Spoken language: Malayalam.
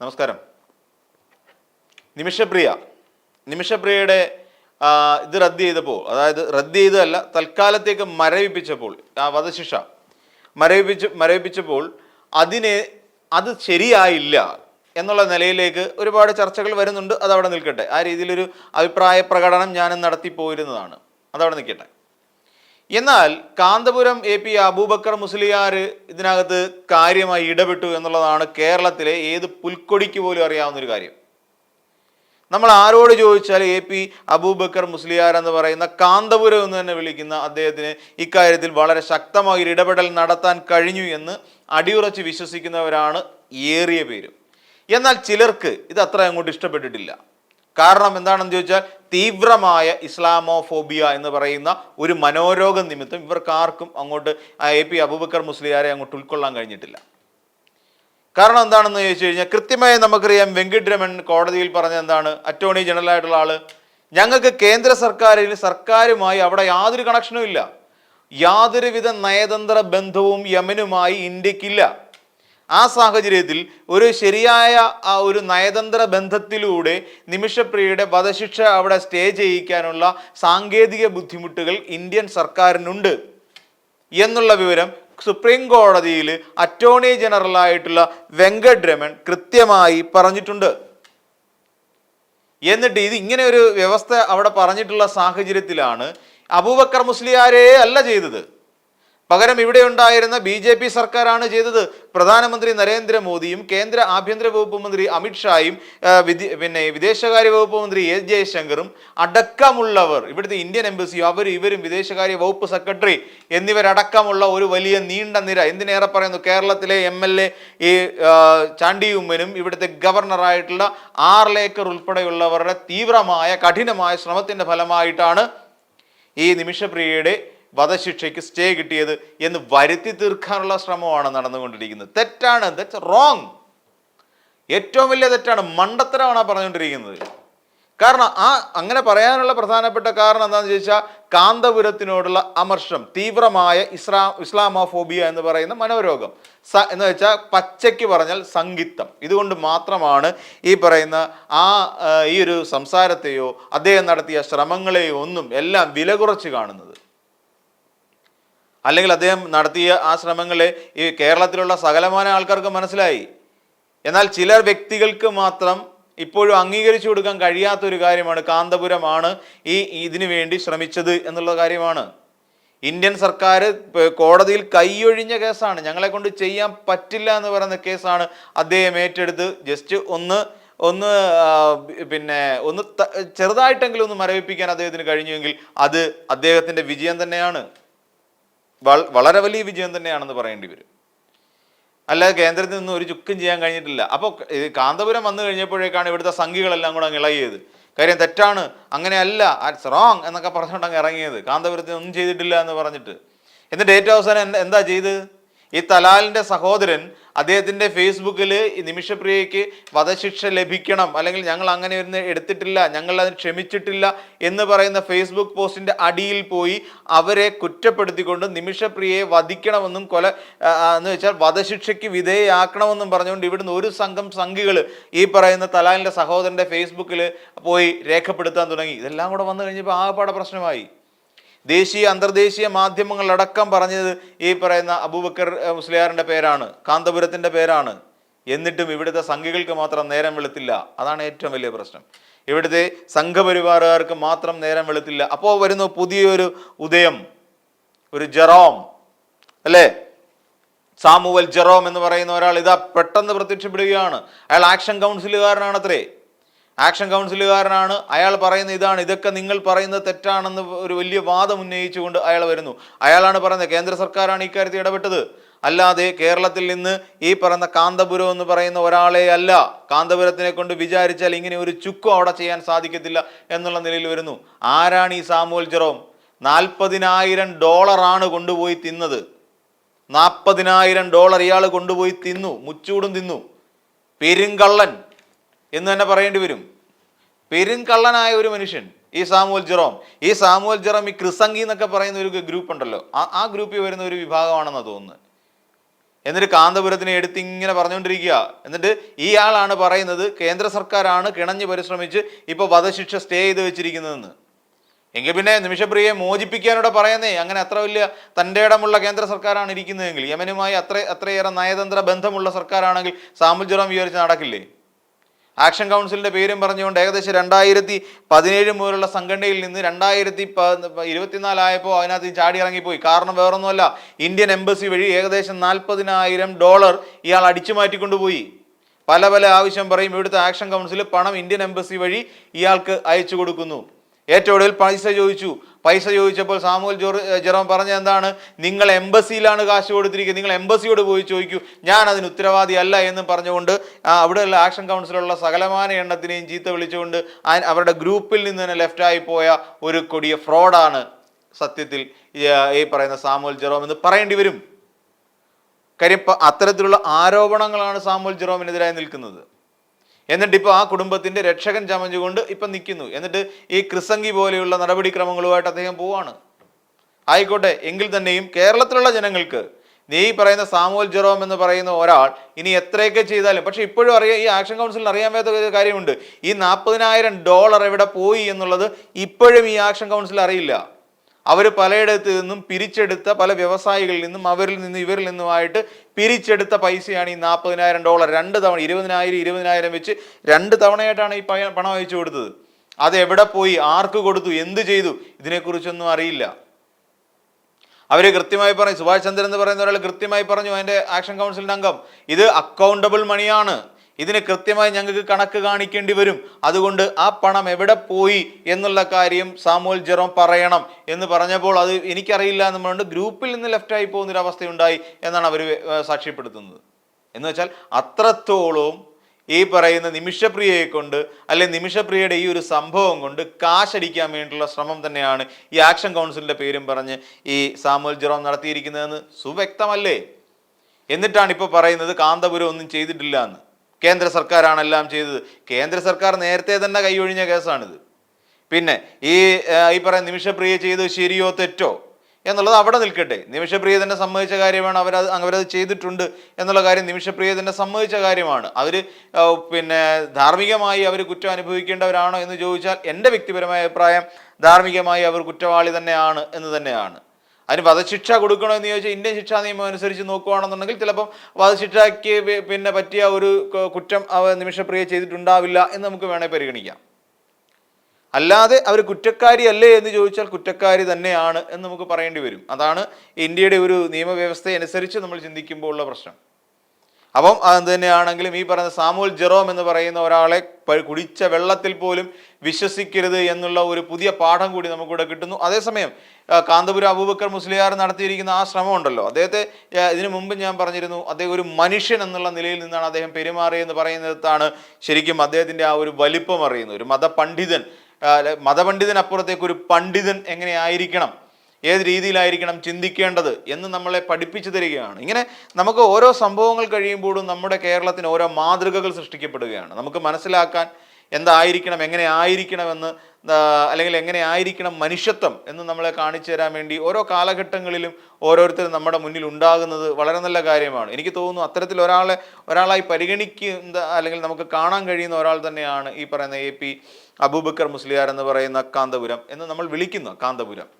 നമസ്കാരം. നിമിഷപ്രിയ. നിമിഷപ്രിയയുടെ ഇത് റദ്ദ് ചെയ്തപ്പോൾ അതായത് റദ്ദ് ചെയ്തതല്ല തൽക്കാലത്തേക്ക് മരവിപ്പിച്ചപ്പോൾ ആ വധശിക്ഷ. മരവിപ്പിച്ച് മരവിപ്പിച്ചപ്പോൾ അതിനെ അത് ശരിയായില്ല എന്നുള്ള നിലയിലേക്ക് ഒരുപാട് ചർച്ചകൾ വരുന്നുണ്ട്. അതവിടെ നിൽക്കട്ടെ. ആ രീതിയിലൊരു അഭിപ്രായ പ്രകടനം ഞാനും നടത്തി പോയിരുന്നതാണ് അതവിടെ നിൽക്കട്ടെ. എന്നാൽ കാന്തപുരം എ പി അബൂബക്കർ മുസ്ലിയാർ ഇതിനകത്ത് കാര്യമായി ഇടപെട്ടു എന്നുള്ളതാണ് കേരളത്തിലെ ഏത് പുൽക്കൊടിക്ക് പോലും അറിയാവുന്ന ഒരു കാര്യം. നമ്മൾ ആരോട് ചോദിച്ചാൽ എ പി അബൂബക്കർ മുസ്ലിയാർ എന്ന് പറയുന്ന കാന്തപുരം എന്ന് തന്നെ വിളിക്കുന്ന അദ്ദേഹത്തിന് ഇക്കാര്യത്തിൽ വളരെ ശക്തമായ ഒരു ഇടപെടൽ നടത്താൻ കഴിഞ്ഞു എന്ന് അടിയുറച്ച് വിശ്വസിക്കുന്നവരാണ് ഏറിയ പേരും. എന്നാൽ ചിലർക്ക് ഇത് അത്ര അങ്ങോട്ട് ഇഷ്ടപ്പെട്ടിട്ടില്ല. കാരണം എന്താണെന്ന് ചോദിച്ചാൽ തീവ്രമായ ഇസ്ലാമോഫോബിയ എന്ന് പറയുന്ന ഒരു മനോരോഗം നിമിത്തം ഇവർക്ക് ആർക്കും അങ്ങോട്ട് എ പി അബൂബക്കർ മുസ്ലിയാരെ അങ്ങോട്ട് ഉൾക്കൊള്ളാൻ കഴിഞ്ഞിട്ടില്ല. കാരണം എന്താണെന്ന് ചോദിച്ചു കഴിഞ്ഞാൽ കൃത്യമായി നമുക്കറിയാം വെങ്കിട്ടരമൺ കോടതിയിൽ പറഞ്ഞ എന്താണ് അറ്റോർണി ജനറൽ ആയിട്ടുള്ള ആൾ ഞങ്ങൾക്ക് കേന്ദ്ര സർക്കാരിൽ സർക്കാരുമായി അവിടെ യാതൊരു കണക്ഷനും ഇല്ല. യാതൊരുവിധ നയതന്ത്ര ബന്ധവും യമനുമായി ഇന്ത്യക്കില്ല. ആ സാഹചര്യത്തിൽ ഒരു ശരിയായ ഒരു നയതന്ത്ര ബന്ധത്തിലൂടെ നിമിഷപ്രിയയുടെ വധശിക്ഷ അവിടെ സ്റ്റേ ചെയ്യിക്കാനുള്ള സാങ്കേതിക ബുദ്ധിമുട്ടുകൾ ഇന്ത്യൻ സർക്കാരിനുണ്ട് എന്നുള്ള വിവരം സുപ്രീം കോടതിയിൽ അറ്റോർണി ജനറലായിട്ടുള്ള വെങ്കട് രമൺ കൃത്യമായി പറഞ്ഞിട്ടുണ്ട്. എന്നിട്ട് ഇത് ഇങ്ങനെ ഒരു വ്യവസ്ഥ അവിടെ പറഞ്ഞിട്ടുള്ള സാഹചര്യത്തിലാണ് അബൂബക്കർ മുസ്ലിയാരെ അല്ല ചെയ്തത്. പകരം ഇവിടെ ഉണ്ടായിരുന്ന ബി ജെ പി സർക്കാരാണ് ചെയ്തത്. പ്രധാനമന്ത്രി നരേന്ദ്രമോദിയും കേന്ദ്ര ആഭ്യന്തര വകുപ്പ് മന്ത്രി അമിത്ഷായും പിന്നെ വിദേശകാര്യ വകുപ്പ് മന്ത്രി എസ് ജയശങ്കറും അടക്കമുള്ളവർ ഇവിടുത്തെ ഇന്ത്യൻ എംബസിയും അവർ ഇവരും വിദേശകാര്യ വകുപ്പ് സെക്രട്ടറി എന്നിവരടക്കമുള്ള ഒരു വലിയ നീണ്ട നിര. എന്തിനേറെ പറയുന്നു? കേരളത്തിലെ എം എൽ എ ഈ ചാണ്ടി ഉമ്മനും ഇവിടുത്തെ ഗവർണറായിട്ടുള്ള ആർ ലേക്കർ ഉൾപ്പെടെയുള്ളവരുടെ തീവ്രമായ കഠിനമായ ശ്രമത്തിന്റെ ഫലമായിട്ടാണ് ഈ നിമിഷപ്രിയയുടെ വധശിക്ഷയ്ക്ക് സ്റ്റേ കിട്ടിയത് എന്ന് വരുത്തി തീർക്കാനുള്ള ശ്രമമാണ് നടന്നുകൊണ്ടിരിക്കുന്നത്. തെറ്റാണ് ദറ്റ്സ് റോങ് ഏറ്റവും വലിയ തെറ്റാണ് മണ്ടത്തരമാണ് പറഞ്ഞുകൊണ്ടിരിക്കുന്നത്. കാരണം ആ അങ്ങനെ പറയാനുള്ള പ്രധാനപ്പെട്ട കാരണം എന്താണെന്ന് ചോദിച്ചാൽ കാന്തപുരത്തിനോടുള്ള അമർഷം തീവ്രമായ ഇസ്ലാ ഇസ്ലാമോഫോബിയ എന്ന് പറയുന്ന മനോരോഗം. സ എന്ന് വെച്ചാൽ പച്ചയ്ക്ക് പറഞ്ഞാൽ സംഗീതം ഇതുകൊണ്ട് മാത്രമാണ് ഈ പറയുന്ന ആ ഈ ഒരു സംസാരത്തെയോ അദ്ദേഹം നടത്തിയ ശ്രമങ്ങളെയോ ഒന്നും എല്ലാം വില കുറച്ച് കാണുന്നത്. അല്ലെങ്കിൽ അദ്ദേഹം നടത്തിയ ആ ശ്രമങ്ങളെ ഈ കേരളത്തിലുള്ള സകലമാന ആൾക്കാർക്ക് മനസ്സിലായി. എന്നാൽ ചിലർ വ്യക്തികൾക്ക് മാത്രം ഇപ്പോഴും അംഗീകരിച്ചു കൊടുക്കാൻ കഴിയാത്ത ഒരു കാര്യമാണ് കാന്തപുരമാണ് ഈ ഇതിനു വേണ്ടി ശ്രമിച്ചത് എന്നുള്ള കാര്യമാണ്. ഇന്ത്യൻ സർക്കാർ കോടതിയിൽ കൈയൊഴിഞ്ഞ കേസാണ്. ഞങ്ങളെ കൊണ്ട് ചെയ്യാൻ പറ്റില്ല എന്ന് പറയുന്ന കേസാണ് അദ്ദേഹം ഏറ്റെടുത്ത്. ജസ്റ്റ് ഒന്ന് ഒന്ന് പിന്നെ ഒന്ന് ചെറുതായിട്ടെങ്കിലും ഒന്ന് മരവിപ്പിക്കാൻ അദ്ദേഹത്തിന് കഴിഞ്ഞുവെങ്കിൽ അത് അദ്ദേഹത്തിന്റെ വിജയം തന്നെയാണ്. വളരെ വലിയ വിജയം തന്നെയാണെന്ന് പറയേണ്ടി വരും. അല്ലാതെ കേന്ദ്രത്തിൽ നിന്ന് ഒരു ചുക്കും ചെയ്യാൻ കഴിഞ്ഞിട്ടില്ല. അപ്പോൾ ഇത് കാന്തപുരം വന്നു കഴിഞ്ഞപ്പോഴേക്കാണ് ഇവിടുത്തെ സംഘികളെല്ലാം കൂടെ ഇളകിയത്. കാര്യം തെറ്റാണ്. അങ്ങനെയല്ല ആറ്റ്സ് റോങ് എന്നൊക്കെ പറഞ്ഞുകൊണ്ട് അങ്ങ് ഇറങ്ങിയത്. കാന്തപുരത്തിന് ഒന്നും ചെയ്തിട്ടില്ല എന്ന് പറഞ്ഞിട്ട്. എന്നിട്ട് ഏറ്റവും അവസാനം എന്താ ചെയ്ത്? ഈ തലാലിന്റെ സഹോദരൻ അദ്ദേഹത്തിന്റെ ഫേസ്ബുക്കിൽ നിമിഷപ്രിയയ്ക്ക് വധശിക്ഷ ലഭിക്കണം അല്ലെങ്കിൽ ഞങ്ങൾ അങ്ങനെ ഒന്ന് എടുത്തിട്ടില്ല ഞങ്ങൾ അതിന് ക്ഷമിച്ചിട്ടില്ല എന്ന് പറയുന്ന ഫേസ്ബുക്ക് പോസ്റ്റിന്റെ അടിയിൽ പോയി അവരെ കുറ്റപ്പെടുത്തിക്കൊണ്ട് നിമിഷപ്രിയയെ വധിക്കണമെന്നും കൊല എന്ന് വെച്ചാൽ വധശിക്ഷയ്ക്ക് വിധേയയാക്കണമെന്നും പറഞ്ഞുകൊണ്ട് ഇവിടുന്ന് ഒരു സംഘം സംഘികൾ ഈ പറയുന്ന തലാലിന്റെ സഹോദരന്റെ ഫേസ്ബുക്കിൽ പോയി രേഖപ്പെടുത്താൻ തുടങ്ങി. ഇതെല്ലാം കൂടെ വന്നു കഴിഞ്ഞപ്പോൾ ആകെപ്പാടെ പ്രശ്നമായി. ദേശീയ അന്തർദേശീയ മാധ്യമങ്ങളടക്കം പറഞ്ഞത് ഈ പറയുന്ന അബൂബക്കർ മുസ്ലിയാറിന്റെ പേരാണ് കാന്തപുരത്തിന്റെ പേരാണ്. എന്നിട്ടും ഇവിടുത്തെ സംഘികൾക്ക് മാത്രം നേരം വെളുത്തില്ല. അതാണ് ഏറ്റവും വലിയ പ്രശ്നം. ഇവിടുത്തെ സംഘപരിവാറുകാർക്ക് മാത്രം നേരം വെളുത്തില്ല. അപ്പോൾ വരുന്നു പുതിയൊരു ഉദയം ഒരു ജെറോം അല്ലേ? സാമുവൽ ജെറോം എന്ന് പറയുന്ന ഒരാൾ ഇതാ പെട്ടെന്ന് പ്രത്യക്ഷപ്പെടുകയാണ്. അയാൾ ആക്ഷൻ കൗൺസിലുകാരനാണത്രേ. ആക്ഷൻ കൗൺസിലുകാരനാണ്. അയാൾ പറയുന്ന ഇതാണ്. ഇതൊക്കെ നിങ്ങൾ പറയുന്നത് തെറ്റാണെന്ന് ഒരു വലിയ വാദം ഉന്നയിച്ചുകൊണ്ട് അയാൾ വരുന്നു. അയാളാണ് പറയുന്നത് കേന്ദ്ര സർക്കാരാണ് ഇക്കാര്യത്തിൽ ഇടപെട്ടത്. അല്ലാതെ കേരളത്തിൽ നിന്ന് ഈ പറയുന്ന കാന്തപുരം എന്ന് പറയുന്ന ഒരാളെ അല്ല കാന്തപുരത്തിനെ കൊണ്ട് വിചാരിച്ചാൽ ഇങ്ങനെ ഒരു ചുക്കും അവിടെ ചെയ്യാൻ സാധിക്കത്തില്ല എന്നുള്ള നിലയിൽ വരുന്നു. ആരാണ് ഈ സാമുവൽ ജെറോം? നാൽപ്പതിനായിരം ഡോളറാണ് കൊണ്ടുപോയി തിന്നത്. നാൽപ്പതിനായിരം ഡോളർ ഇയാൾ കൊണ്ടുപോയി തിന്നു. മുച്ചൂടും തിന്നു. പെരുങ്കള്ളൻ. എന്ന് തന്നെ പറയേണ്ടി വരും. പെരുങ്കള്ളനായ ഒരു മനുഷ്യൻ ഈ സാമുവൽ ജെറോം. ഈ സാമുവൽ ജെറോം ഈ ക്രിസംഗി എന്നൊക്കെ പറയുന്ന ഒരു ഗ്രൂപ്പ് ഉണ്ടല്ലോ ആ ആ ഗ്രൂപ്പിൽ വരുന്ന ഒരു വിഭാഗമാണെന്ന് തോന്നുന്നത്. എന്നിട്ട് കാന്തപുരത്തിനെ എടുത്ത് ഇങ്ങനെ പറഞ്ഞുകൊണ്ടിരിക്കുക. എന്നിട്ട് ഇയാളാണ് പറയുന്നത് കേന്ദ്ര സർക്കാരാണ് കിണഞ്ഞ് പരിശ്രമിച്ച് ഇപ്പോൾ വധശിക്ഷ സ്റ്റേ ചെയ്ത് വെച്ചിരിക്കുന്നതെന്ന്. എങ്കിൽ പിന്നെ നിമിഷപ്രിയയെ മോചിപ്പിക്കാനൂടെ പറയുന്നേ അങ്ങനെ അത്ര വലിയ തന്റെ ഇടമുള്ള കേന്ദ്ര സർക്കാരാണ് ഇരിക്കുന്നതെങ്കിൽ യമനുമായി അത്ര അത്രയേറെ നയതന്ത്ര ബന്ധമുള്ള സർക്കാരാണെങ്കിൽ സാമുൽ ജെറോം വിചാരിച്ച് നടക്കില്ലേ? ആക്ഷൻ കൗൺസിലിന്റെ പേരും പറഞ്ഞുകൊണ്ട് ഏകദേശം രണ്ടായിരത്തി പതിനേഴ് മുതലുള്ള സംഘടനയിൽ നിന്ന് രണ്ടായിരത്തി ഇരുപത്തിനാലായപ്പോൾ അതിനകത്ത് ചാടി ഇറങ്ങിപ്പോയി. കാരണം വേറൊന്നുമല്ല ഇന്ത്യൻ എംബസി വഴി ഏകദേശം നാൽപ്പതിനായിരം ഡോളർ ഇയാൾ അടിച്ചു മാറ്റിക്കൊണ്ടുപോയി. പല പല ആവശ്യം പറയും ഇവിടുത്തെ ആക്ഷൻ കൗൺസിൽ പണം ഇന്ത്യൻ എംബസി വഴി ഇയാൾക്ക് അയച്ചു കൊടുക്കുന്നു. ഏറ്റവും ഒടുവിൽ പൈസ ചോദിച്ചു പൈസ ചോദിച്ചപ്പോൾ ജോർ ജെറോം പറഞ്ഞ എന്താണ്? നിങ്ങൾ എംബസിയിലാണ് കാശ് കൊടുത്തിരിക്കുക നിങ്ങൾ എംബസിയോട് പോയി ചോദിക്കൂ. ഞാൻ അതിന് ഉത്തരവാദി അല്ല എന്ന് പറഞ്ഞുകൊണ്ട് അവിടെ അവിടെയുള്ള ആക്ഷൻ കൗൺസിലുള്ള സകലമാന എണ്ണത്തിനെയും ചീത്ത വിളിച്ചുകൊണ്ട് അവരുടെ ഗ്രൂപ്പിൽ നിന്ന് തന്നെ ലെഫ്റ്റായി പോയ ഒരു കൊടിയ ഫ്രോഡാണ് സത്യത്തിൽ ഈ പറയുന്ന സാമൂഹ്യ ജെറോം എന്ന് പറയേണ്ടി വരും. കാര്യം അത്തരത്തിലുള്ള ആരോപണങ്ങളാണ് സാമൂഹ്യ ജെറോമിനെതിരായി നിൽക്കുന്നത്. എന്നിട്ട് ഇപ്പോൾ ആ കുടുംബത്തിന്റെ രക്ഷകൻ ചമഞ്ഞുകൊണ്ട് ഇപ്പം നിൽക്കുന്നു എന്നിട്ട് ഈ ക്രിസംഗി പോലെയുള്ള നടപടിക്രമങ്ങളുമായിട്ട് അദ്ദേഹം പോവാണ്. ആയിക്കോട്ടെ എങ്കിൽ തന്നെയും കേരളത്തിലുള്ള ജനങ്ങൾക്ക് നീ പറയുന്ന സാമുവൽ ജെറോം എന്ന് പറയുന്ന ഒരാൾ ഇനി എത്രയൊക്കെ ചെയ്താലും പക്ഷെ ഇപ്പോഴും അറിയാ ഈ ആക്ഷൻ കൗൺസിലിന് അറിയാൻ വേണ്ട കാര്യമുണ്ട്. ഈ നാൽപ്പതിനായിരം ഡോളർ എവിടെ പോയി എന്നുള്ളത് ഇപ്പോഴും ഈ ആക്ഷൻ കൗൺസിൽ അറിയില്ല. അവർ പലയിടത്ത് നിന്നും പിരിച്ചെടുത്ത പല വ്യവസായികളിൽ നിന്നും അവരിൽ നിന്നും ഇവരിൽ നിന്നുമായിട്ട് പിരിച്ചെടുത്ത പൈസയാണ് ഈ നാൽപ്പതിനായിരം ഡോളർ. രണ്ട് തവണ ഇരുപതിനായിരം ഇരുപതിനായിരം വെച്ച് രണ്ട് തവണയായിട്ടാണ് ഈ പണം അയച്ചു കൊടുത്തത്. അത് എവിടെ പോയി? ആർക്ക് കൊടുത്തു? എന്ത് ചെയ്തു? ഇതിനെക്കുറിച്ചൊന്നും അറിയില്ല. അവർ കൃത്യമായി പറഞ്ഞു സുഭാഷ് ചന്ദ്രൻ എന്ന് പറയുന്ന ഒരാൾ കൃത്യമായി പറഞ്ഞു അതിന്റെ ആക്ഷൻ കൗൺസിലിന്റെ അംഗം. ഇത് അക്കൗണ്ടബിൾ മണിയാണ് ഇതിന് കൃത്യമായി ഞങ്ങൾക്ക് കണക്ക് കാണിക്കേണ്ടി വരും. അതുകൊണ്ട് ആ പണം എവിടെ പോയി എന്നുള്ള കാര്യം സാമുവൽ ജെറോം പറയണം എന്ന് പറഞ്ഞപ്പോൾ അത് എനിക്കറിയില്ല എന്ന് പറഞ്ഞുകൊണ്ട് ഗ്രൂപ്പിൽ നിന്ന് ലെഫ്റ്റായി പോകുന്ന ഒരു അവസ്ഥയുണ്ടായി എന്നാണ് അവർ സാക്ഷ്യപ്പെടുത്തുന്നത്. എന്ന് വെച്ചാൽ അത്രത്തോളം ഈ പറയുന്ന നിമിഷപ്രിയയെ കൊണ്ട് അല്ലെ നിമിഷപ്രിയയുടെ ഈ ഒരു സംഭവം കൊണ്ട് കാശടിക്കാൻ വേണ്ടിയിട്ടുള്ള ശ്രമം തന്നെയാണ് ഈ ആക്ഷൻ കൗൺസിലിന്റെ പേരും പറഞ്ഞ് ഈ സാമൂൽ ജെറോം നടത്തിയിരിക്കുന്നതെന്ന് സുവ്യക്തമല്ലേ? എന്നിട്ടാണ് ഇപ്പോൾ പറയുന്നത് കാന്തപുരം ഒന്നും ചെയ്തിട്ടില്ല എന്ന്. കേന്ദ്ര സർക്കാരാണ് എല്ലാം ചെയ്തത്. കേന്ദ്ര സർക്കാർ നേരത്തെ തന്നെ കൈയൊഴിഞ്ഞ കേസാണിത്. പിന്നെ ഈ ഈ പറയുന്ന നിമിഷപ്രിയ ചെയ്തത് ശരിയോ തെറ്റോ എന്നുള്ളത് അവിടെ നിൽക്കട്ടെ. നിമിഷപ്രിയ തന്നെ സമ്മതിച്ച കാര്യമാണ് അവരത് അവരത് ചെയ്തിട്ടുണ്ട് എന്നുള്ള കാര്യം നിമിഷപ്രിയ തന്നെ സമ്മതിച്ച കാര്യമാണ്. അവർ പിന്നെ ധാർമ്മികമായി അവർ കുറ്റം അനുഭവിക്കേണ്ടവരാണോ എന്ന് ചോദിച്ചാൽ എന്റെ വ്യക്തിപരമായ അഭിപ്രായം ധാർമ്മികമായി അവർ കുറ്റവാളി തന്നെയാണ് എന്ന് തന്നെയാണ്. അതിന് വധശിക്ഷ കൊടുക്കണോ എന്ന് ചോദിച്ചാൽ ഇന്ത്യൻ ശിക്ഷാ നിയമം അനുസരിച്ച് നോക്കുകയാണെന്നുണ്ടെങ്കിൽ ചിലപ്പം വധശിക്ഷയ്ക്ക് പിന്നെ പറ്റിയ ഒരു കുറ്റം നിമിഷപ്രിയ ചെയ്തിട്ടുണ്ടാവില്ല എന്ന് നമുക്ക് വേണേൽ പരിഗണിക്കാം. അല്ലാതെ അവർ കുറ്റക്കാരി അല്ലേ എന്ന് ചോദിച്ചാൽ കുറ്റക്കാരി തന്നെയാണ് എന്ന് നമുക്ക് പറയേണ്ടി വരും. അതാണ് ഇന്ത്യയുടെ ഒരു നിയമവ്യവസ്ഥ അനുസരിച്ച് നമ്മൾ ചിന്തിക്കുമ്പോൾ ഉള്ള പ്രശ്നം. അപ്പം അത് തന്നെയാണെങ്കിലും ഈ പറയുന്ന സാമൂൽ ജെറോം എന്ന് പറയുന്ന ഒരാളെ കുടിച്ച വെള്ളത്തിൽ പോലും വിശ്വസിക്കരുത് എന്നുള്ള ഒരു പുതിയ പാഠം കൂടി നമുക്കിവിടെ കിട്ടുന്നു. അതേസമയം കാന്തപുര അബൂബക്കർ മുസ്ലിയാർ നടത്തിയിരിക്കുന്ന ആ ശ്രമം ഉണ്ടല്ലോ അദ്ദേഹത്തെ ഇതിനു മുമ്പ് ഞാൻ പറഞ്ഞിരുന്നു അദ്ദേഹം ഒരു മനുഷ്യൻ എന്നുള്ള നിലയിൽ നിന്നാണ് അദ്ദേഹം പെരുമാറിയെന്ന് പറയുന്നിടത്താണ് ശരിക്കും അദ്ദേഹത്തിന്റെ ആ ഒരു വലിപ്പം അറിയുന്നത്. ഒരു മതപണ്ഡിതൻ മതപണ്ഡിതനപ്പുറത്തേക്ക് ഒരു പണ്ഡിതൻ എങ്ങനെ ആയിരിക്കണം? ഏത് രീതിയിലായിരിക്കണം ചിന്തിക്കേണ്ടത് എന്ന് നമ്മളെ പഠിപ്പിച്ചു തരികയാണ്. ഇങ്ങനെ നമുക്ക് ഓരോ സംഭവങ്ങൾ കഴിയുമ്പോഴും നമ്മുടെ കേരളത്തിന് ഓരോ മാതൃകകൾ സൃഷ്ടിക്കപ്പെടുകയാണ്. നമുക്ക് മനസ്സിലാക്കാൻ എന്തായിരിക്കണം എങ്ങനെ ആയിരിക്കണമെന്ന് അല്ലെങ്കിൽ എങ്ങനെ ആയിരിക്കണം മനുഷ്യത്വം എന്ന് നമ്മളെ കാണിച്ചു തരാൻ വേണ്ടി ഓരോ കാലഘട്ടങ്ങളിലും ഓരോരുത്തരും നമ്മുടെ മുന്നിൽ ഉണ്ടാകുന്നത് വളരെ നല്ല കാര്യമാണ്. എനിക്ക് തോന്നുന്നു അത്തരത്തിൽ ഒരാളെ ഒരാളായി പരിഗണിക്കുന്ന അല്ലെങ്കിൽ നമുക്ക് കാണാൻ കഴിയുന്ന ഒരാൾ തന്നെയാണ് ഈ പറയുന്ന എ പി അബൂബക്കർ മുസ്ലിയാർ എന്ന് പറയുന്ന കാന്തപുരം എന്ന് നമ്മൾ വിളിക്കുന്നു കാന്തപുരം.